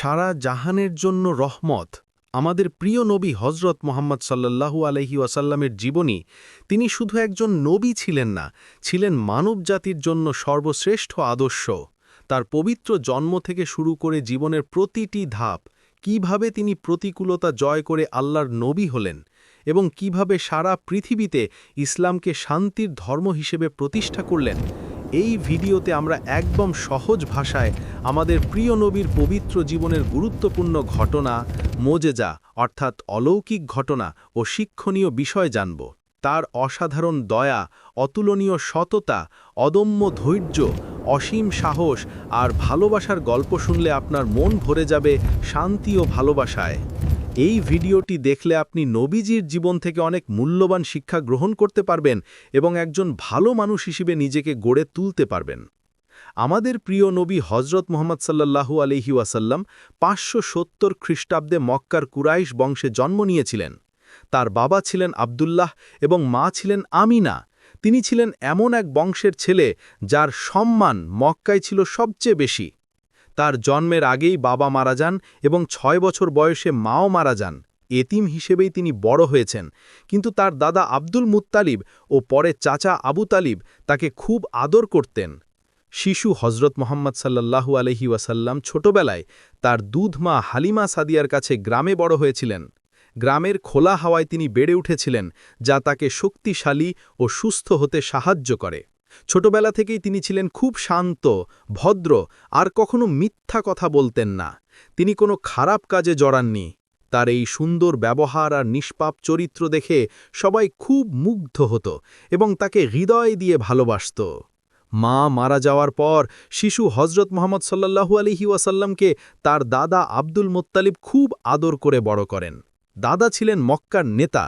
সারা জাহানের জন্য রহমত। আমাদের প্রিয় নবী হজরত মোহাম্মদ সাল্লাল্লাহু আলহি ওয়াসাল্লামের জীবনী, তিনি শুধু একজন নবী ছিলেন না, ছিলেন মানবজাতির জন্য সর্বশ্রেষ্ঠ আদর্শ। তার পবিত্র জন্ম থেকে শুরু করে জীবনের প্রতিটি ধাপ, কীভাবে তিনি প্রতিকূলতা জয় করে আল্লাহর নবী হলেন এবং কীভাবে সারা পৃথিবীতে ইসলামকে শান্তির ধর্ম হিসেবে প্রতিষ্ঠা করলেন এই ভিডিওতে আমরা একদম সহজ ভাষায় আমাদের প্রিয় নবীর পবিত্র জীবনের গুরুত্বপূর্ণ ঘটনা, মোজেজা, অর্থাৎ অলৌকিক ঘটনা ও শিক্ষণীয় বিষয় জানব। তার অসাধারণ দয়া, অতুলনীয় সততা, অদম্য ধৈর্য, অসীম সাহস আর ভালোবাসার গল্প শুনলে আপনার মন ভরে যাবে শান্তি ও ভালোবাসায়। এই ভিডিওটি দেখলে আপনি নবীজির জীবন থেকে অনেক মূল্যবান শিক্ষা গ্রহণ করতে পারবেন এবং একজন ভালো মানুষ হিসেবে নিজেকে গড়ে তুলতে পারবেন। আমাদের প্রিয় নবী হজরত মোহাম্মদ সাল্লাহু আলহি ওয়াসাল্লাম পাঁচশো সত্তর খ্রিস্টাব্দে মক্কার কুরাইশ বংশে জন্ম নিয়েছিলেন। তার বাবা ছিলেন আবদুল্লাহ এবং মা ছিলেন আমিনা। তিনি ছিলেন এমন এক বংশের ছেলে যার সম্মান মক্কায় ছিল সবচেয়ে বেশি। তার জন্মের আগেই বাবা মারা যান এবং ছয় বছর বয়সে মাও মারা যান। এতিম হিসেবেই তিনি বড় হয়েছেন। কিন্তু তার দাদা আব্দুল মুত্তালিব ও পরে চাচা আবু তালিব তাকে খুব আদর করতেন। শিশু হজরত মোহাম্মদ সাল্লাহু আলহি ওয়াসাল্লাম ছোটবেলায় তার দুধ মা হালিমা সাদিয়ার কাছে গ্রামে বড় হয়েছিলেন। গ্রামের খোলা হাওয়ায় তিনি বেড়ে উঠেছিলেন, যা তাকে শক্তিশালী ও সুস্থ হতে সাহায্য করে। ছোটবেলা থেকেই তিনি ছিলেন খুব শান্ত, ভদ্র, আর কখনো মিথ্যা কথা বলতেন না। তিনি কোনো খারাপ কাজে জড়াননি। তার এই সুন্দর ব্যবহার আর নিষ্পাপ চরিত্র দেখে সবাই খুব মুগ্ধ হতো এবং তাকে হৃদয় দিয়ে ভালোবাসত। মা মারা যাওয়ার পর শিশু হজরত মোহাম্মদ সাল্লাহু আলহি ওয়াসাল্লামকে তার দাদা আব্দুল মোত্তালিব খুব আদর করে বড় করেন। দাদা ছিলেন মক্কার নেতা।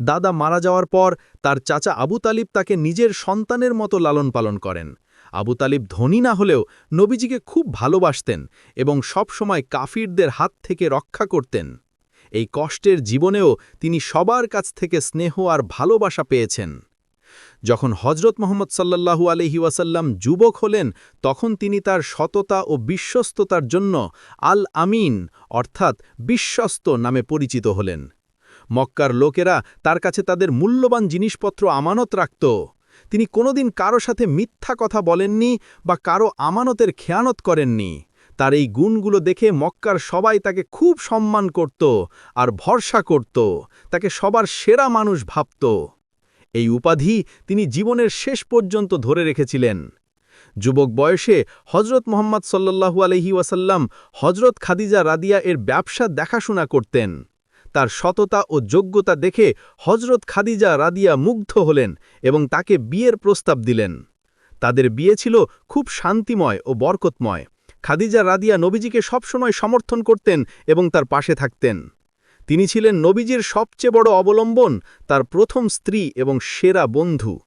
দাদা মারা যাওয়ার পর তার চাচা আবু তালিব তাকে নিজের সন্তানের মতো লালন পালন করেন। আবু তালিব ধনী না হলেও নবীজিকে খুব ভালোবাসতেন এবং সবসময় কাফিরদের হাত থেকে রক্ষা করতেন। এই কষ্টের জীবনেও তিনি সবার কাছ থেকে স্নেহ আর ভালোবাসা পেয়েছেন। যখন হজরত মোহাম্মদ সাল্লাহু আলহি ওয়াসাল্লাম যুবক হলেন, তখন তিনি তার সততা ও বিশ্বস্ততার জন্য আল আমিন অর্থাৎ বিশ্বস্ত নামে পরিচিত হলেন। মক্কার লোকেরা তার কাছে তাদের মূল্যবান জিনিসপত্র আমানত রাখত। তিনি কোনোদিন কারও সাথে মিথ্যা কথা বলেননি বা কারও আমানতের খেয়ানত করেননি। তার এই গুণগুলো দেখে মক্কার সবাই তাকে খুব সম্মান করত আর ভরসা করত। তাকে সবার সেরা মানুষ ভাবত। এই উপাধি তিনি জীবনের শেষ পর্যন্ত ধরে রেখেছিলেন। যুবক বয়সে হজরত মোহাম্মদ সাল্লাহু আলহি ওয়াসাল্লাম হজরত খাদিজা রাদিয়া এর ব্যবসা দেখাশোনা করতেন। তার সততা ও যোগ্যতা দেখে হজরত খাদিজা রাদিয়া মুগ্ধ হলেন এবং তাকে বিয়ের প্রস্তাব দিলেন। তাদের বিয়ে ছিল খুব শান্তিময় ও বরকতময়। খাদিজা রাদিয়া নবীজিকে সবসময় সমর্থন করতেন এবং তার পাশে থাকতেন। তিনি ছিলেন নবীজির সবচেয়ে বড় অবলম্বন, তার প্রথম স্ত্রী এবং সেরা বন্ধু।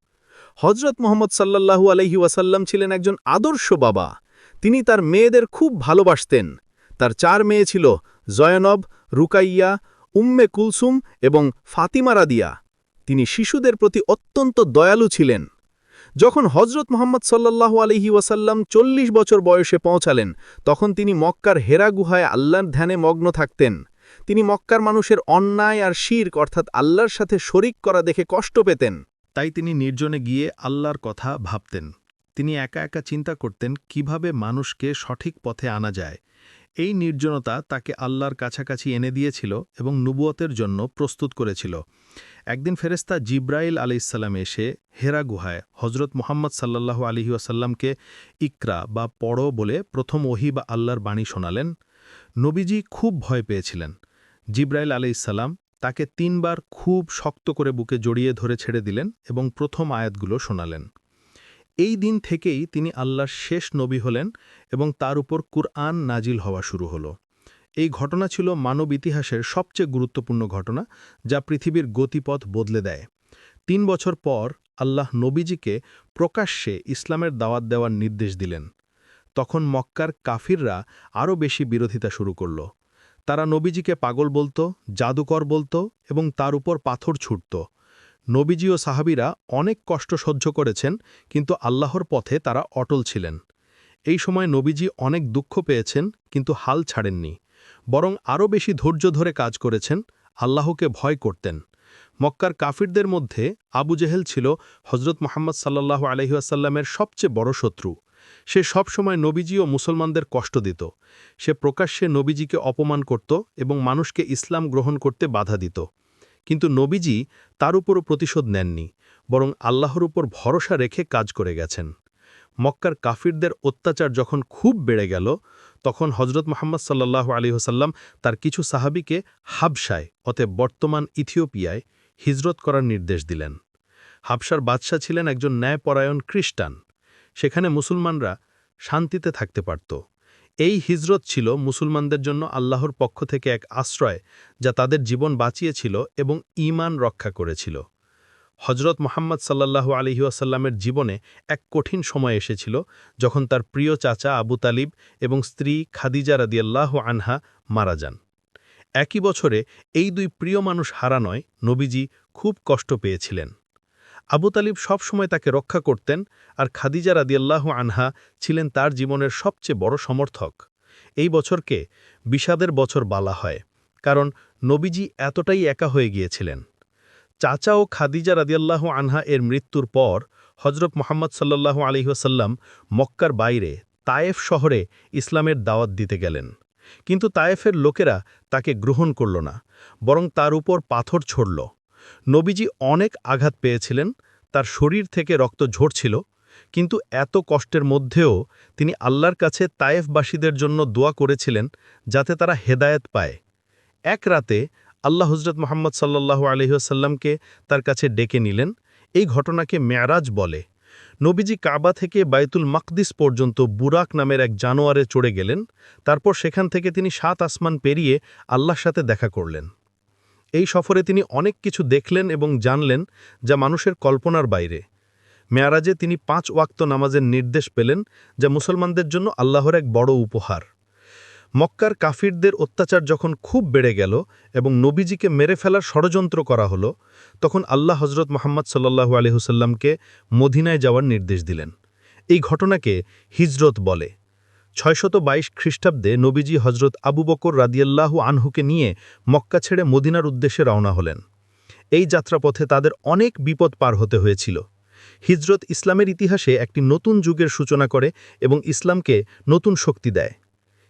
হজরত মোহাম্মদ সাল্লাহু আলহি ওয়াসাল্লাম ছিলেন একজন আদর্শ বাবা। তিনি তার মেয়েদের খুব ভালোবাসতেন। তার চার মেয়ে ছিল জয়নব, রুকাইয়া, উম্মে কুলসুম এবং ফাতিমা রাদিয়া। তিনি শিশুদের প্রতি অত্যন্ত দয়ালু ছিলেন। যখন হজরত মোহাম্মদ সাল্লাহ আলহি ওয়াসাল্লাম চল্লিশ বছর বয়সে পৌঁছালেন, তখন তিনি মক্কার হেরা গুহায় আল্লাহর ধ্যানে মগ্ন থাকতেন। তিনি মক্কার মানুষের অন্যায় আর শির্ক, অর্থাৎ আল্লাহর সাথে শরিক করা দেখে কষ্ট পেতেন। তাই তিনি নির্জনে গিয়ে আল্লাহর কথা ভাবতেন। তিনি একা একা চিন্তা করতেন কীভাবে মানুষকে সঠিক পথে আনা যায়। এই নির্জনতা তাকে আল্লাহর কাছাকাছি এনে দিয়েছিল এবং নুবুয়তের জন্য প্রস্তুত করেছিল। একদিন ফেরেস্তা জিব্রাইল আলাইসাল্লাম এসে হেরা গুহায় হজরত মোহাম্মদ সাল্লাল্লাহু আলহি আসাল্লামকে ইকরা বা পড়ো বলে প্রথম ওহি বা আল্লাহর বাণী শোনালেন। নবীজি খুব ভয় পেয়েছিলেন। জিব্রাইল আলাইসাল্লাম তাকে তিনবার খুব শক্ত করে বুকে জড়িয়ে ধরে ছেড়ে দিলেন এবং প্রথম আয়াতগুলো শোনালেন। এই দিন থেকেই তিনি আল্লাহর শেষ নবী হলেন এবং তার উপর কুরআন নাজিল হওয়া শুরু হল। এই ঘটনা ছিল মানব ইতিহাসের সবচেয়ে গুরুত্বপূর্ণ ঘটনা যা পৃথিবীর গতিপথ বদলে দেয়। তিন বছর পর আল্লাহ নবীজিকে প্রকাশ্যে ইসলামের দাওয়াত দেওয়ার নির্দেশ দিলেন। তখন মক্কার কাফিররা আরও বেশি বিরোধিতা শুরু করল। তারা নবীজিকে পাগল বলতো, জাদুকর বলতো এবং তার উপর পাথর ছুটত। নবীজি ও সাহাবিরা অনেক কষ্ট সহ্য করেছেন, কিন্তু আল্লাহর পথে তারা অটল ছিলেন। এই সময় নবীজি অনেক দুঃখ পেয়েছেন, কিন্তু হাল ছাড়েননি। বরং আরও বেশি ধৈর্য ধরে কাজ করেছেন, আল্লাহকে ভয় করতেন। মক্কার কাফিরদের মধ্যে আবু জেহেল ছিল হজরত মোহাম্মদ সাল্লাহ আলহিউসাল্লামের সবচেয়ে বড় শত্রু। সে সবসময় নবীজি ও মুসলমানদের কষ্ট দিত। সে প্রকাশ্যে নবীজিকে অপমান করত এবং মানুষকে ইসলাম গ্রহণ করতে বাধা দিত। কিন্তু নবীজি তার উপরও প্রতিশোধ নেননি, বরং আল্লাহর উপর ভরসা রেখে কাজ করে গেছেন। মক্কার কাফিরদের অত্যাচার যখন খুব বেড়ে গেল, তখন হজরত মোহাম্মদ সাল্লাহ আলী হোসাল্লাম তার কিছু সাহাবিকে হাবসায় অতএব বর্তমান ইথিওপিয়ায় হিজরত করার নির্দেশ দিলেন। হাবসার বাদশাহ ছিলেন একজন ন্যায়পরায়ণ খ্রিস্টান। সেখানে মুসলমানরা শান্তিতে থাকতে পারত। এই হিজরত ছিল মুসলমানদের জন্য আল্লাহর পক্ষ থেকে এক আশ্রয় যা তাদের জীবন বাঁচিয়েছিল এবং ইমান রক্ষা করেছিল। হজরত মোহাম্মদ সাল্লাল্লাহু আলহিউসাল্লামের জীবনে এক কঠিন সময় এসেছিল যখন তার প্রিয় চাচা আবু তালিব এবং স্ত্রী খাদিজা রাদিয়াল্লাহ আনহা মারা যান। একই বছরে এই দুই প্রিয় মানুষ হারানয় নবীজি খুব কষ্ট পেয়েছিলেন। আবু তালিব সবসময় তাকে রক্ষা করতেন আর খাদিজা রাদিয়াল্লাহ আনহা ছিলেন তার জীবনের সবচেয়ে বড় সমর্থক। এই বছরকে বিষাদের বছর বলা হয়, কারণ নবীজি এতটাই একা হয়ে গিয়েছিলেন। চাচা ও খাদিজা রাদিয়াল্লাহ আনহা এর মৃত্যুর পর হজরত মোহাম্মদ সাল্লাল্লাহু আলহিহাসাল্লাম মক্কার বাইরে তায়েফ শহরে ইসলামের দাওয়াত দিতে গেলেন। কিন্তু তায়েফের লোকেরা তাকে গ্রহণ করল না, বরং তার উপর পাথর ছড়ল। নবীজি অনেক আঘাত পেয়েছিলেন, তার শরীর থেকে রক্ত ঝরছিল, কিন্তু এত কষ্টের মধ্যেও তিনি আল্লাহর কাছে তায়েফবাসীদের জন্য দোয়া করেছিলেন যাতে তারা হেদায়েত পায়। এক রাতে আল্লাহ হজরত মোহাম্মদ সাল্লাহ আলহিহাসাল্লামকে তার কাছে ডেকে নিলেন, এই ঘটনাকে মেয়ারাজ বলে। নবীজি কাবা থেকে বাইতুল মাকদিস পর্যন্ত বুরাক নামের এক জানোয়ারে চড়ে গেলেন, তারপর সেখান থেকে তিনি সাত আসমান পেরিয়ে আল্লাহর সাথে দেখা করলেন। এই সফরে তিনি অনেক কিছু দেখলেন এবং জানলেন যা মানুষের কল্পনার বাইরে। মেয়ারাজে তিনি পাঁচ ওয়াক্ত নামাজের নির্দেশ পেলেন যা মুসলমানদের জন্য আল্লাহর এক বড় উপহার। মক্কার কাফিরদের অত্যাচার যখন খুব বেড়ে গেল এবং নবীজিকে মেরে ফেলার ষড়যন্ত্র করা হলো, তখন আল্লাহ হজরত মোহাম্মদ সাল্লাহু আলহিহুসাল্লামকে মদিনায় যাওয়ার নির্দেশ দিলেন। এই ঘটনাকে হিজরত বলে। ছয়শত বাইশ খ্রিস্টাব্দে নবীজি হজরত আবু বকর রাদিয়াল্লাহু আনহুকে নিয়ে মক্কা ছেড়ে মদিনার উদ্দেশ্যে রওনা হলেন। এই যাত্রাপথে তাদের অনেক বিপদ পার হতে হয়েছিল। হিজরত ইসলামের ইতিহাসে একটি নতুন যুগের সূচনা করে এবং ইসলামকে নতুন শক্তি দেয়।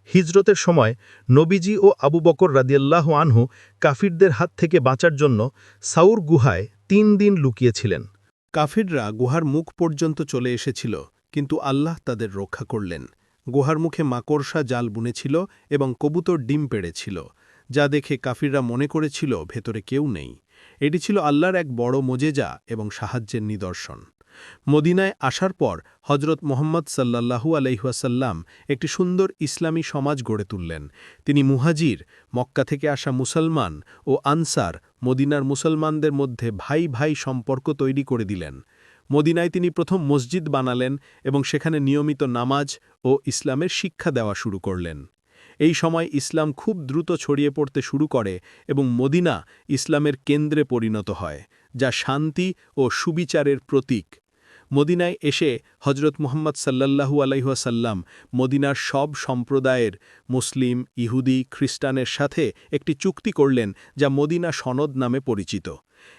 হিজরতের সময় নবীজি ও আবু বকর রাদিয়াল্লাহ আনহু কাফিরদের হাত থেকে বাঁচার জন্য সাউর গুহায় তিন দিন লুকিয়েছিলেন। কাফিররা গুহার মুখ পর্যন্ত চলে এসেছিল, কিন্তু আল্লাহ তাদের রক্ষা করলেন। গুহার মুখে মাকড়সা জাল বুনেছিল এবং কবুতর ডিম পেড়েছিল, যা দেখে কাফিররা মনে করেছিল ভেতরে কেউ নেই। এটি ছিল আল্লাহর এক বড় মোজেজা এবং সাহায্যের নিদর্শন। মদিনায় আসার পর হজরত মোহাম্মদ সাল্লাল্লাহু আলাইহাসাল্লাম একটি সুন্দর ইসলামী সমাজ গড়ে তুললেন। তিনি মুহাজির, মক্কা থেকে আসা মুসলমান ও আনসার মদিনার মুসলমানদের মধ্যে ভাই ভাই সম্পর্ক তৈরি করে দিলেন। মদিনায় তিনি প্রথম মসজিদ বানালেন এবং সেখানে নিয়মিত নামাজ ও ইসলামের শিক্ষা দেওয়া শুরু করলেন। এই সময় ইসলাম খুব দ্রুত ছড়িয়ে পড়তে শুরু করে এবং মদিনা ইসলামের কেন্দ্রে পরিণত হয়, যা শান্তি ও সুবিচারের প্রতীক। মদিনায় এসে হজরত মুহম্মদ সাল্লাল্লাহু আলাইহাসাল্লাম মদিনার সব সম্প্রদায়ের মুসলিম, ইহুদি, খ্রিস্টানের সাথে একটি চুক্তি করলেন, যা মদিনা সনদ নামে পরিচিত।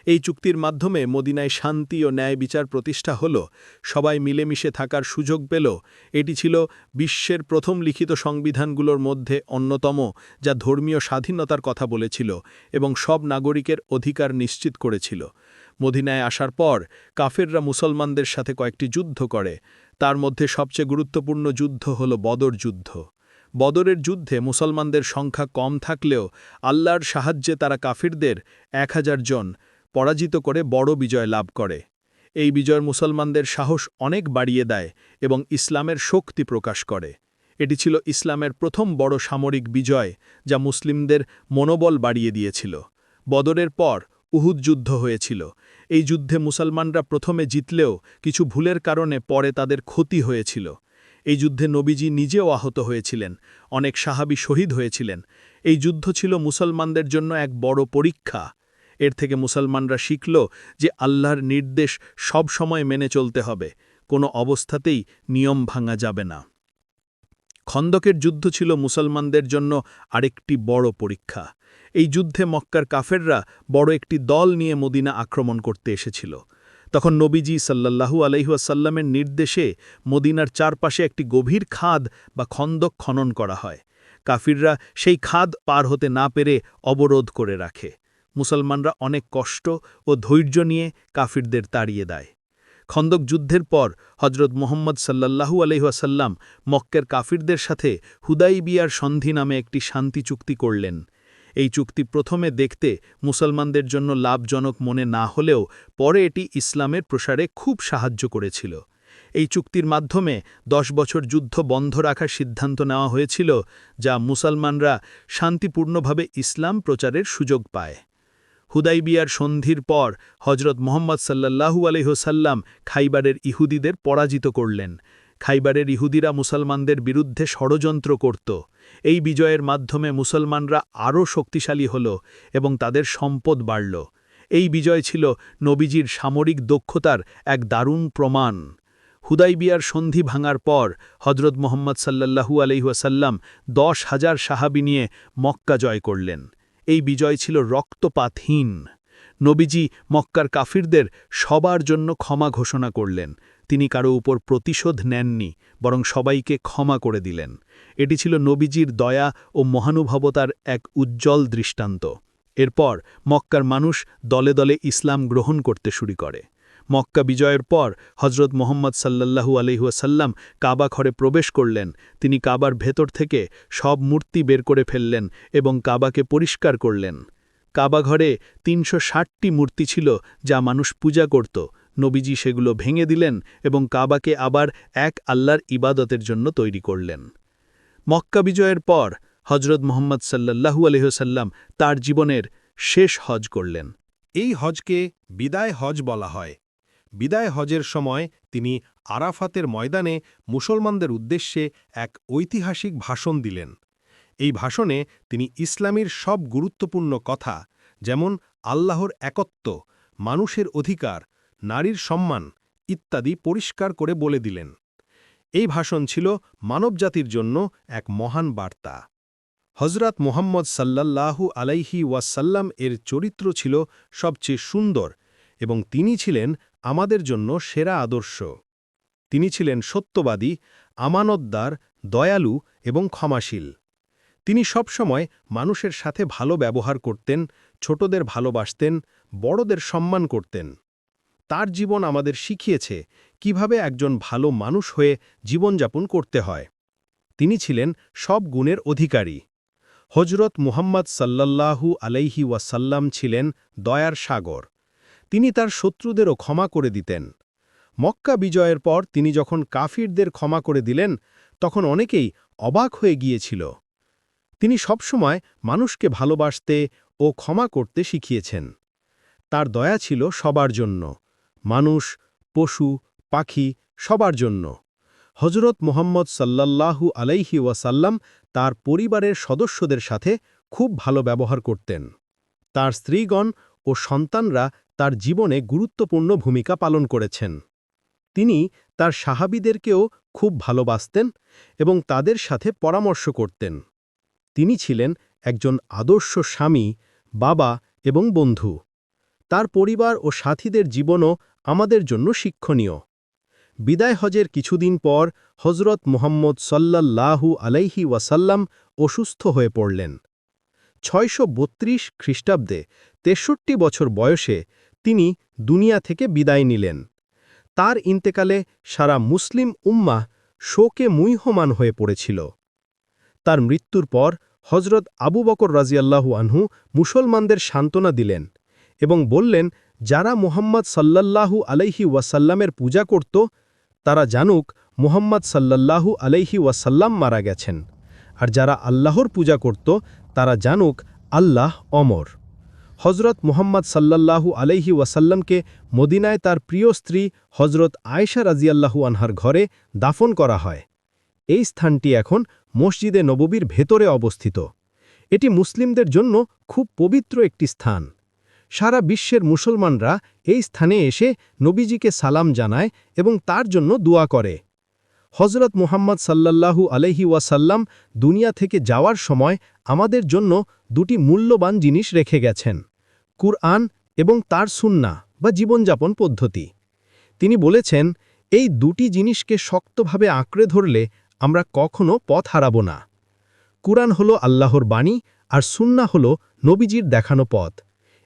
এই চুক্তির মাধ্যমে মদিনায় শান্তি ও ন্যায় বিচার প্রতিষ্ঠা হল, সবাই মিলেমিশে থাকার সুযোগ পেল, এটি ছিল বিশ্বের প্রথম লিখিত সংবিধানগুলোর মধ্যে অন্যতম, যা ধর্মীয় স্বাধীনতার কথা বলেছিল এবং সব নাগরিকের অধিকার নিশ্চিত করেছিল। মদিনায় আসার পর কাফেররা মুসলমানদের সাথে কয়েকটি যুদ্ধ করে, তার মধ্যে সবচেয়ে গুরুত্বপূর্ণ যুদ্ধ হল বদর যুদ্ধ। বদরের যুদ্ধে মুসলমানদের সংখ্যা কম থাকলেও আল্লাহর সাহায্যে তারা কাফিরদের এক হাজার জন পরাজিত করে বড় বিজয় লাভ করে। এই বিজয় মুসলমানদের সাহস অনেক বাড়িয়ে দেয় এবং ইসলামের শক্তি প্রকাশ করে। এটি ছিল ইসলামের প্রথম বড় সামরিক বিজয় যা মুসলিমদের মনোবল বাড়িয়ে দিয়েছিল। বদরের পর উহুদ যুদ্ধ হয়েছিল। এই যুদ্ধে মুসলমানরা প্রথমে জিতলেও কিছু ভুলের কারণে পরে তাদের ক্ষতি হয়েছিল। এই যুদ্ধে নবীজি নিজেও আহত হয়েছিলেন, অনেক সাহাবি শহীদ হয়েছিলেন। এই যুদ্ধ ছিল মুসলমানদের জন্য এক বড় পরীক্ষা। এর থেকে মুসলমানরা শিখল যে আল্লাহর নির্দেশ সব সময় মেনে চলতে হবে, কোনো অবস্থাতেই নিয়ম ভাঙা যাবে না। খন্দকের যুদ্ধ ছিল মুসলমানদের জন্য আরেকটি বড় পরীক্ষা। এই যুদ্ধে মক্কার কাফেররা বড় একটি দল নিয়ে মদিনা আক্রমণ করতে এসেছিল। তখন নবীজি সাল্লাল্লাহু আলহিহাসাল্লামের নির্দেশে মদিনার চারপাশে একটি গভীর খাদ বা খন্দক খনন করা হয়। কাফিররা সেই খাদ পার হতে না পেরে অবরোধ করে রাখে। মুসলমানরা অনেক কষ্ট ও ধৈর্য নিয়ে কাফিরদের তাড়িয়ে দেয়। খন্দক যুদ্ধের পর হজরত মোহাম্মদ সাল্লাল্লাহু আলহিহাসাল্লাম মক্কের কাফিরদের সাথে হুদাইবিয়ার সন্ধি নামে একটি শান্তি চুক্তি করলেন। এই চুক্তি প্রথমে দেখতে মুসলমানদের জন্য লাভজনক মনে না হলেও পরে এটি ইসলামের প্রসারে খুব সাহায্য করেছিল। এই চুক্তির মাধ্যমে দশ বছর যুদ্ধ বন্ধ রাখার সিদ্ধান্ত নেওয়া হয়েছিল, যা মুসলমানরা শান্তিপূর্ণভাবে ইসলাম প্রচারের সুযোগ পায়। হুদাইবিয়ার সন্ধির পর হজরত মোহাম্মদ সাল্লাল্লাহু আলহ্লাম খাইবারের ইহুদিদের পরাজিত করলেন। খাইবারের ইহুদিরা মুসলমানদের বিরুদ্ধে ষড়যন্ত্র করত। এই বিজয়ের মাধ্যমে মুসলমানরা আরও শক্তিশালী হল এবং তাদের সম্পদ বাড়ল। এই বিজয় ছিল নবীজির সামরিক দক্ষতার এক দারুণ প্রমাণ। হুদাইবিয়ার সন্ধি ভাঙার পর হজরত মোহাম্মদ সাল্লাল্লাহু আলহিহাসাল্লাম দশ হাজার সাহাবি নিয়ে মক্কা জয় করলেন। এই বিজয় ছিল রক্তপাতহীন। নবীজি মক্কার কাফিরদের সবার জন্য ক্ষমা ঘোষণা করলেন। তিনি কারও উপর প্রতিশোধ নেননি, বরং সবাইকে ক্ষমা করে দিলেন। এটি ছিল নবীজির দয়া ও মহানুভবতার এক উজ্জ্বল দৃষ্টান্ত। এরপর মক্কার মানুষ দলে দলে ইসলাম গ্রহণ করতে শুরু করে। মক্কা বিজয়ের পর হজরত মোহাম্মদ সাল্লাল্লাহু আলহিহাসাল্লাম কাবা ঘরে প্রবেশ করলেন। তিনি কাবার ভেতর থেকে সব মূর্তি বের করে ফেললেন এবং কাবাকে পরিষ্কার করলেন। কাবা ঘরে তিনশো ষাটটি মূর্তি ছিল যা মানুষ পূজা করত। নবীজি সেগুলো ভেঙে দিলেন এবং কাবাকে আবার এক আল্লাহর ইবাদতের জন্য তৈরি করলেন। মক্কা বিজয়ের পর হজরত মোহাম্মদ সাল্লাল্লাহু আলহিহসাল্লাম তার জীবনের শেষ হজ করলেন। এই হজকে বিদায় হজ বলা হয়। বিদায় হজের সময় তিনি আরাফাতের ময়দানে মুসলমানদের উদ্দেশ্যে এক ঐতিহাসিক ভাষণ দিলেন। এই ভাষণে তিনি ইসলামীর সব গুরুত্বপূর্ণ কথা, যেমন আল্লাহর একত্ব, মানুষের অধিকার, নারীর সম্মান ইত্যাদি পরিষ্কার করে বলে দিলেন। এই ভাষণ ছিল মানবজাতির জন্য এক মহান বার্তা। হজরত মোহাম্মদ সাল্লাল্লাহু আলাইহি ওয়াসাল্লাম এর চরিত্র ছিল সবচেয়ে সুন্দর এবং তিনি ছিলেন আমাদের জন্য সেরা আদর্শ। তিনি ছিলেন সত্যবাদী, আমানতদার, দয়ালু এবং ক্ষমাশীল। তিনি সবসময় মানুষের সাথে ভালো ব্যবহার করতেন, ছোটদের ভালোবাসতেন, বড়দের সম্মান করতেন। তার জীবন আমাদের শিখিয়েছে কীভাবে একজন ভালো মানুষ হয়ে জীবনযাপন করতে হয়। তিনি ছিলেন সব গুণের অধিকারী। হজরত মুহাম্মদ সাল্লাল্লাহু আলাইহি ওয়াসাল্লাম ছিলেন দয়ার সাগর। তিনি তার শত্রুদেরও ক্ষমা করে দিতেন। মক্কা বিজয়ের পর তিনি যখন কাফিরদের ক্ষমা করে দিলেন, তখন অনেকেই অবাক হয়ে গিয়েছিল। তিনি সবসময় মানুষকে ভালোবাসতে ও ক্ষমা করতে শিখিয়েছেন। তার দয়া ছিল সবার জন্য। মানুষ, পশু, পাখি সবার জন্য। হজরত মোহাম্মদ সাল্লাল্লাহু আলাইহি ওয়াসাল্লাম তার পরিবারের সদস্যদের সাথে খুব ভালো ব্যবহার করতেন। তার স্ত্রীগণ ও সন্তানরা তার জীবনে গুরুত্বপূর্ণ ভূমিকা পালন করেছেন। তিনি তার সাহাবিদেরকেও খুব ভালোবাসতেন এবং তাদের সাথে পরামর্শ করতেন। তিনি ছিলেন একজন আদর্শ স্বামী, বাবা এবং বন্ধু। তার পরিবার ও সাথীদের জীবনও আমাদের জন্য শিক্ষণীয়। বিদায় হজের কিছুদিন পর হজরত মোহাম্মদ সাল্লাল্লাহু আলাইহি ওয়াসাল্লাম অসুস্থ হয়ে পড়লেন। ছয়শো বত্রিশ খ্রিস্টাব্দে তেষট্টি বছর বয়সে তিনি দুনিয়া থেকে বিদায় নিলেন। তার ইন্তেকালে সারা মুসলিম উম্মাহ শোকে মুইহমান হয়ে পড়েছিল। তার মৃত্যুর পর হজরত আবু বকর রাজিয়াল্লাহু আনহু মুসলমানদের সান্ত্বনা দিলেন এবং বললেন, যারা মুহাম্মদ সাল্লাল্লাহু আলাইহি ওয়াসাল্লামের পূজা করত, তারা জানুক মুহাম্মদ সাল্লাল্লাহু আলাইহি ওয়াসাল্লাম মারা গেছেন। আর যারা আল্লাহর পূজা করত, তারা জানুক আল্লাহ অমর। হজরত মুহাম্মদ সাল্লাল্লাহু আলাইহি ওয়াসাল্লামকে মদিনায় তার প্রিয় স্ত্রী হজরত আয়েশা রাজিয়াল্লাহু আনহার ঘরে দাফন করা হয়। এই স্থানটি এখন মসজিদে নববীর ভেতরে অবস্থিত। এটি মুসলিমদের জন্য খুব পবিত্র একটি স্থান। সারা বিশ্বের মুসলমানরা এই স্থানে এসে নবীজিকে সালাম জানায় এবং তার জন্য দোয়া করে। হজরত মুহাম্মদ সাল্লাল্লাহু আলহি ওয়াসাল্লাম দুনিয়া থেকে যাওয়ার সময় আমাদের জন্য দুটি মূল্যবান জিনিস রেখে গেছেন, কুরআন এবং তার সুন্না বা জীবনযাপন পদ্ধতি। তিনি বলেছেন, এই দুটি জিনিসকে শক্তভাবে আঁকড়ে ধরলে আমরা কখনো পথ হারাব না। কুরআন হল আল্লাহর বাণী আর সুন্না হল নবীজির দেখানো পথ।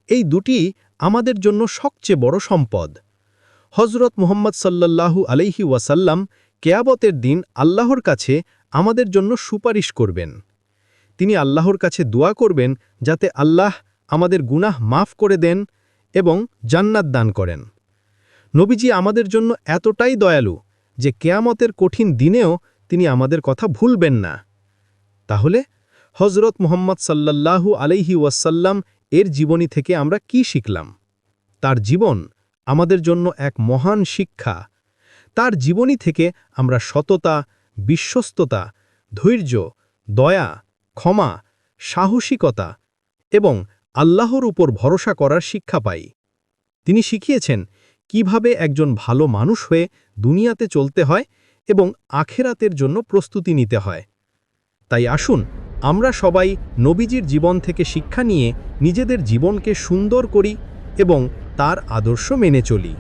এই দুটি আমাদের জন্য সবচেয়ে বড় সম্পদ। হজরত মুহম্মদ সাল্লাল্লাহু আলাইহি ওয়াসাল্লাম কেয়াবতের দিন আল্লাহর কাছে আমাদের জন্য সুপারিশ করবেন। তিনি আল্লাহর কাছে দোয়া করবেন যাতে আল্লাহ আমাদের গুনাহ মাফ করে দেন এবং জান্নাত দান করেন। নবীজি আমাদের জন্য এতটাই দয়ালু যে কেয়ামতের কঠিন দিনেও তিনি আমাদের কথা ভুলবেন না। তাহলে হজরত মোহাম্মদ সাল্লাল্লাহু আলাইহি ওয়াসাল্লাম এর জীবনী থেকে আমরা কি শিখলাম? তার জীবন আমাদের জন্য এক মহান শিক্ষা। তার জীবনী থেকে আমরা সততা, বিশ্বস্ততা, ধৈর্য, দয়া, ক্ষমা, সাহসিকতা এবং আল্লাহর উপর ভরসা করার শিক্ষা পাই। তিনি শিখিয়েছেন কীভাবে একজন ভালো মানুষ হয়ে দুনিয়াতে চলতে হয় এবং আখেরাতের জন্য প্রস্তুতি নিতে হয়। তাই আসুন, আমরা সবাই নবীজির জীবন থেকে শিক্ষা নিয়ে নিজেদের জীবনকে সুন্দর করি এবং তার আদর্শ মেনে চলি।